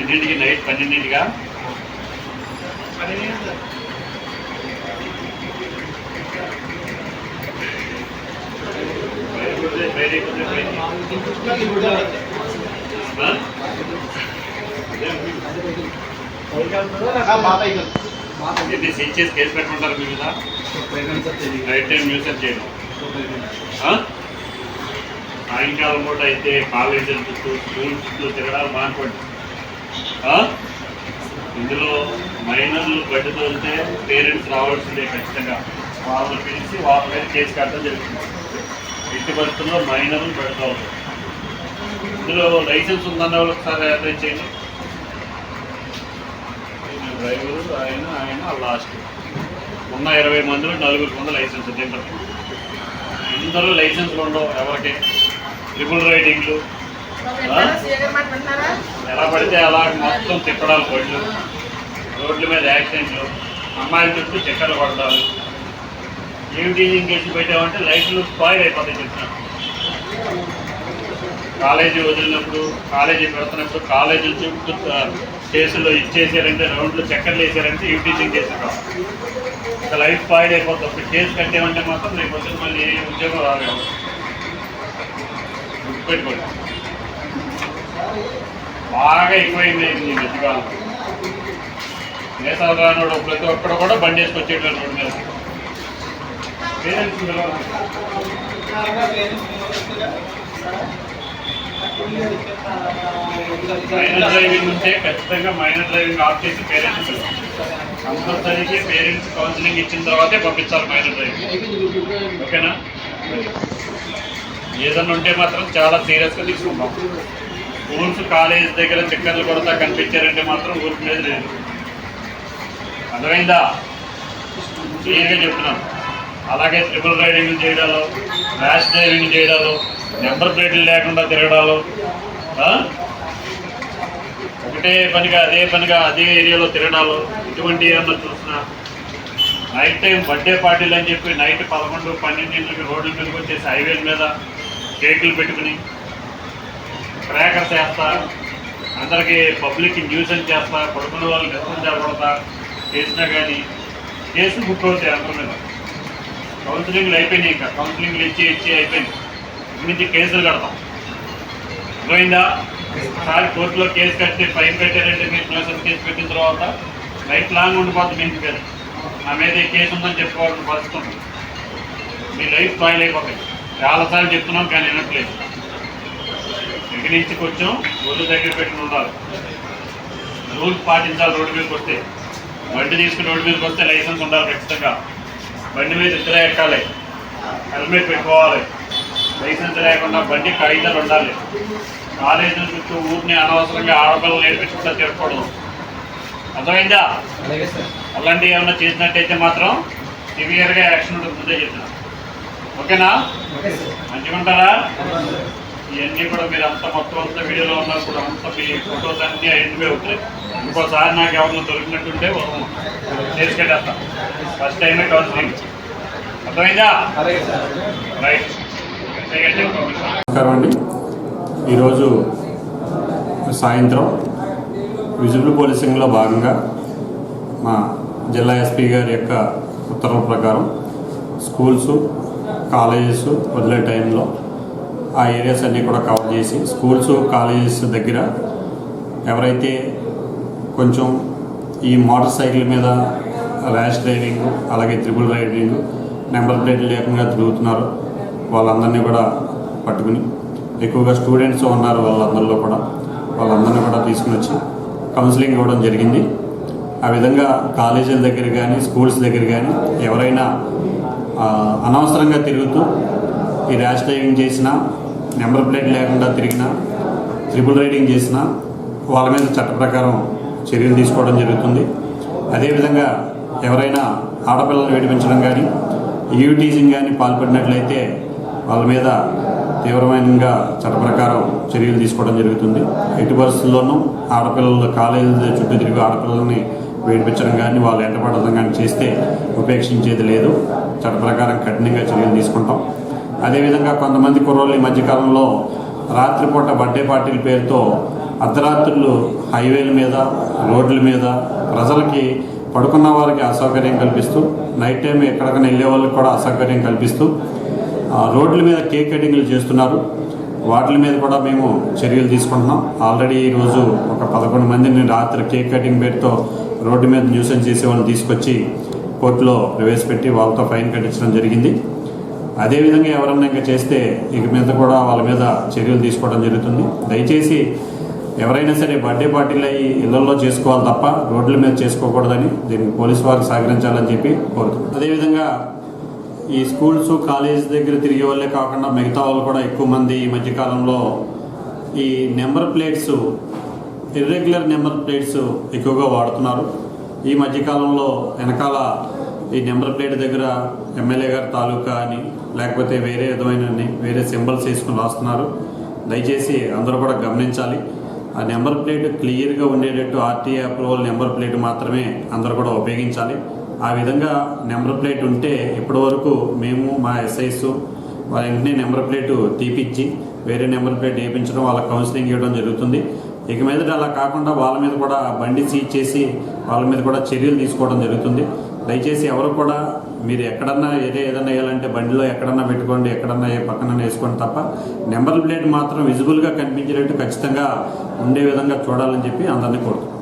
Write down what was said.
ఎన్నింటికి night పన్నెండింటిగా very good very good very good ఇది seize చేసి కేసు పెట్టుకుంటారు మీ మీద నైట్ టైం మ్యూజియం చేయడం? సాయంకాలం పూట అయితే కాలేజీల చుట్టూ స్కూల్ చుట్టూ తిరగడాలు మానుకోండి. ఇందులో మైనర్లు బయట తోలితే పేరెంట్స్ రావాల్సిందే ఖచ్చితంగా. వాళ్ళని పిలిచి వాళ్ళ మీద కేసు కట్టడం జరుగుతుంది. ఎట్టి పరిస్థితుల్లో మైనర్లు పెడతారు ఇందులో లైసెన్స్ ఉందన్న వాళ్ళు ఒకసారి అప్లై చేయండి. డ్రైవరు ఆయన ఆయన లాస్ట్. ఉన్న ఇరవై మందిలో నలుగురు మంది లైసెన్స్. దీంట్లో అందరూ లైసెన్స్లు ఉండవు ఎవరికి. ట్రిపుల్ రైడింగ్లు ఎలా పడితే అలా మొత్తం తిప్పడాలు బళ్ళు రోడ్ల మీద యాక్సిడెంట్లు. అమ్మాయిల చుట్టూ చక్కర్లు పడతారు ఏమిటి కేసు పెట్టామంటే లైట్లు స్పాయిల్ అయిపోతాయి చెప్తున్నాను కాలేజీ వదిలినప్పుడు కాలేజీ పెడుతున్నప్పుడు కాలేజీ చుట్టూ కేసులు ఇచ్చేసారంటే రౌండ్లు చక్కర్లు వేసారంటే యూటీజింగ్ కేసు కావాలి? ఒక లైఫ్ స్పాయిల్ అయిపోతుంది. కేసు కట్టామంటే మాత్రం రేపు వచ్చిన మళ్ళీ ఏ ఉద్యోగం రాలేదు. గుర్తుపెట్టుకోండి బాగా ఎక్కువైంది ఈ మధ్యకాలం. నేతలు రానోడు ప్రతి ఒక్కడు కూడా బండి వేసుకొచ్చేటోడు రోడ్డు పేరెంట్స్ మైనర్ డ్రైవింగ్ ఉంటే ఖచ్చితంగా మైనర్ డ్రైవింగ్ ఆఫ్ చేసి పేరెంట్స్ కంపల్సరీకి పేరెంట్స్ కౌన్సిలింగ్ ఇచ్చిన తర్వాతే పంపించాలి మైనర్ డ్రైవింగ్ ఓకేనా? ఏదన్నా ఉంటే మాత్రం చాలా సీరియస్గా తీసుకుంటాం. స్కూల్స్ కాలేజ్ దగ్గర చక్కర్లు కొడతా కనిపించారంటే మాత్రం ఊరికి మీద లేదు. అర్థమైందా? క్లియర్గా చెప్తున్నాను. అలాగే ట్రిపుల్ రైడింగ్ చేయడాలు ర్యాష్ డ్రైవింగ్ చేయడాలు నెంబర్ ప్లేట్లు లేకుండా తిరగడాలు ఒకటే పనిగా అదే పనిగా అదే ఏరియాలో తిరగడాలు ఇటువంటి ఏమన్నా చూసినా నైట్ టైం బర్త్డే పార్టీలు అని చెప్పి నైట్ పదకొండు పన్నెండింటికి రోడ్ల మీదకి వచ్చేసి హైవేల మీద కేకులు పెట్టుకుని క్రాకర్స్ వేస్తా అందరికీ పబ్లిక్ న్యూసెన్స్ చేస్తా పడుకున్న వాళ్ళు నిద్రం చేపడతా చేసినా కానీ కేసు బుక్ అవుతాయి అందరి మీద. కౌన్సిలింగ్లు అయిపోయినాయి ఇంకా. కౌన్సిలింగ్లు ఇచ్చి ఇచ్చి అయిపోయింది. ఇక్కడి నుంచి కేసులు కడతాం. అర్థమైందా ఒకసారి కోర్టులో కేసు కట్టి ఫైన్ పెట్టారంటే మీరు న్యూసెన్స్ కేసు పెట్టిన తర్వాత లైఫ్ లాంగ్ ఉండిపోతుంది మీకు పేరు నా మీద ఈ కేసు ఉందని చెప్పుకోవాల్సిన పరిస్థితి మీ లైఫ్ స్పాయిల్ అయిపోతాయి. చాలాసార్లు చెప్తున్నాం కానీ వినట్లేదు. ఇక్కడి నుంచి కొంచెం ఒళ్ళు దగ్గర పెట్టుకుని ఉండాలి. రూల్స్ పాటించాలి రోడ్డు మీదకి వస్తే. బండి తీసుకుని రోడ్డు మీదకి వస్తే లైసెన్స్ ఉండాలి ఖచ్చితంగా. బండి మీద ఇద్దరే ఎక్కాలి. హెల్మెట్ పెట్టుకోవాలి. లైసెన్స్ లేకుండా బండి కాగితాలు ఉండాలి. కాలేజీల చుట్టూ ఊరిని అనవసరంగా ఆడపిల్లలు నేర్పించుకుంటా తిరగకూడదు. అర్థమైందా? అలాంటివి ఏమైనా చేసినట్టయితే మాత్రం సివియర్గా యాక్షన్ ఉంటుంది ముందే చెప్తున్నా. ఓకేనా? మంచిగా ఉంటారా ఇవన్నీ కూడా మీరు అంత మొత్తం అంతా వీడియోలో ఉన్నారు కూడా అంత మీ ఫొటోస్ అన్నీ ఎండిపోయి అవుతాయి ఇంకోసారి నాకు ఎవరిని దొరికినట్టుంటే చేసుకెళ్ళేస్తాం. ఫస్ట్ టైమే కౌన్సిలింగ్ అర్థమైందా? రైట్ నమస్కారం అండి. ఈరోజు సాయంత్రం విజిబుల్ పోలీసింగ్లో భాగంగా మా జిల్లా ఎస్పీ గారి యొక్క ఉత్తర్వుల ప్రకారం స్కూల్స్ కాలేజెస్ వదిలే టైంలో ఆ ఏరియాస్ అన్నీ కూడా కవర్ చేసి స్కూల్స్ కాలేజెస్ దగ్గర ఎవరైతే కొంచెం ఈ మోటార్ సైకిల్ మీద ర్యాష్ డ్రైవింగ్ అలాగే త్రిబుల్ రైడింగ్ నెంబర్ ప్లేట్లు లేకుండా తిరుగుతున్నారు వాళ్ళందరినీ కూడా పట్టుకుని ఎక్కువగా స్టూడెంట్స్ ఉన్నారు వాళ్ళందరిలో కూడా వాళ్ళందరినీ కూడా తీసుకుని వచ్చి కౌన్సిలింగ్ ఇవ్వడం జరిగింది. ఆ విధంగా కాలేజీల దగ్గర కానీ స్కూల్స్ దగ్గర కానీ ఎవరైనా అనవసరంగా తిరుగుతూ ఈ ర్యాష్ డ్రైవింగ్ చేసినా నెంబర్ ప్లేట్ లేకుండా తిరిగినా ట్రిపుల్ రైడింగ్ చేసినా వాళ్ళ మీద చట్ట ప్రకారం చర్యలు తీసుకోవడం జరుగుతుంది. అదేవిధంగా ఎవరైనా ఆడపిల్లలు వేడిపించడం కానీ యూటీజింగ్ కానీ పాల్పడినట్లయితే వాళ్ళ మీద తీవ్రమైనగా చట్ట ప్రకారం చర్యలు తీసుకోవడం జరుగుతుంది. ఎట్టి పరిస్థితుల్లోనూ ఆడపిల్లలు కాలేజీ చుట్టూ తిరిగి ఆడపిల్లల్ని వేడిపించడం కానీ వాళ్ళు ఎంటపడడం కానీ చేస్తే ఉపేక్షించేది లేదు. చట్ట ప్రకారం కఠినంగా చర్యలు తీసుకుంటాం. అదేవిధంగా కొంతమంది కుర్రోళ్ళు ఈ మధ్యకాలంలో రాత్రిపూట బర్త్డే పార్టీల పేరుతో అర్ధరాత్రులు హైవేల మీద రోడ్ల మీద ప్రజలకి పడుకున్న వారికి అసౌకర్యం కల్పిస్తూ నైట్ టైం ఎక్కడికైనా వెళ్ళే వాళ్ళకి కూడా అసౌకర్యం కల్పిస్తూ ఆ, రోడ్ల మీద కేక్ కటింగ్లు చేస్తున్నారు. వాటి మీద కూడా మేము చర్యలు తీసుకుంటున్నాం. ఆల్రెడీ ఈరోజు ఒక పదకొండు మందిని రాత్రి కేక్ కటింగ్ పేరుతో రోడ్డు మీద న్యూసెన్స్ చేసే వాళ్ళని తీసుకొచ్చి కోర్టులో ప్రవేశపెట్టి వాళ్ళతో ఫైన్ కట్టించడం జరిగింది. అదేవిధంగా ఎవరన్నా ఇంకా చేస్తే ఇక మీద కూడా వాళ్ళ మీద చర్యలు తీసుకోవడం జరుగుతుంది. దయచేసి ఎవరైనా సరే బర్త్డే పార్టీలు అయ్యి ఇళ్ళలో చేసుకోవాలి తప్ప రోడ్ల మీద చేసుకోకూడదని దీనికి పోలీసు వారికి సహకరించాలని చెప్పి కోరుతున్నాను అదేవిధంగా ఈ స్కూల్స్ కాలేజ్ దగ్గర తిరిగే వాళ్ళే కాకుండా మిగతా వాళ్ళు కూడా ఎక్కువ మంది ఈ మధ్యకాలంలో ఈ number plates irregular number plates ఎక్కువగా వాడుతున్నారు. ఈ మధ్యకాలంలో వెనకాల ఈ నెంబర్ ప్లేట్ దగ్గర ఎమ్మెల్యే గారి తాలూకా అని లేకపోతే వేరే విధమైన వేరే సింబల్స్ వేసుకుని రాస్తున్నారు. దయచేసి అందరూ కూడా గమనించాలి. ఆ నెంబర్ ప్లేట్ క్లియర్గా ఉండేటట్టు ఆర్టీఏ అప్రూవల్ నెంబర్ ప్లేట్ మాత్రమే అందరూ కూడా ఉపయోగించాలి. ఆ విధంగా నెంబర్ ప్లేట్ ఉంటే ఇప్పటి వరకు మేము మా ఎస్ఐస్ వాళ్ళ వెంటనే నెంబర్ ప్లేట్ తీపిచ్చి వేరే నెంబర్ ప్లేట్ వేయించడం వాళ్ళ కౌన్సిలింగ్ ఇవ్వడం జరుగుతుంది. ఇక మీదట అలా కాకుండా వాళ్ళ మీద కూడా బండి సీజ్ చేసి వాళ్ళ మీద కూడా చర్యలు తీసుకోవడం జరుగుతుంది. దయచేసి ఎవరు కూడా మీరు ఎక్కడన్నా ఏదే ఏదన్నా వేయాలంటే బండిలో ఎక్కడన్నా పెట్టుకోండి ఎక్కడన్నా ఏ పక్కన వేసుకోండి తప్ప నెంబర్ ప్లేట్ మాత్రం విజిబుల్గా కనిపించేటట్టు ఖచ్చితంగా ఉండే విధంగా చూడాలని చెప్పి అందరినీ కోరుతున్నాను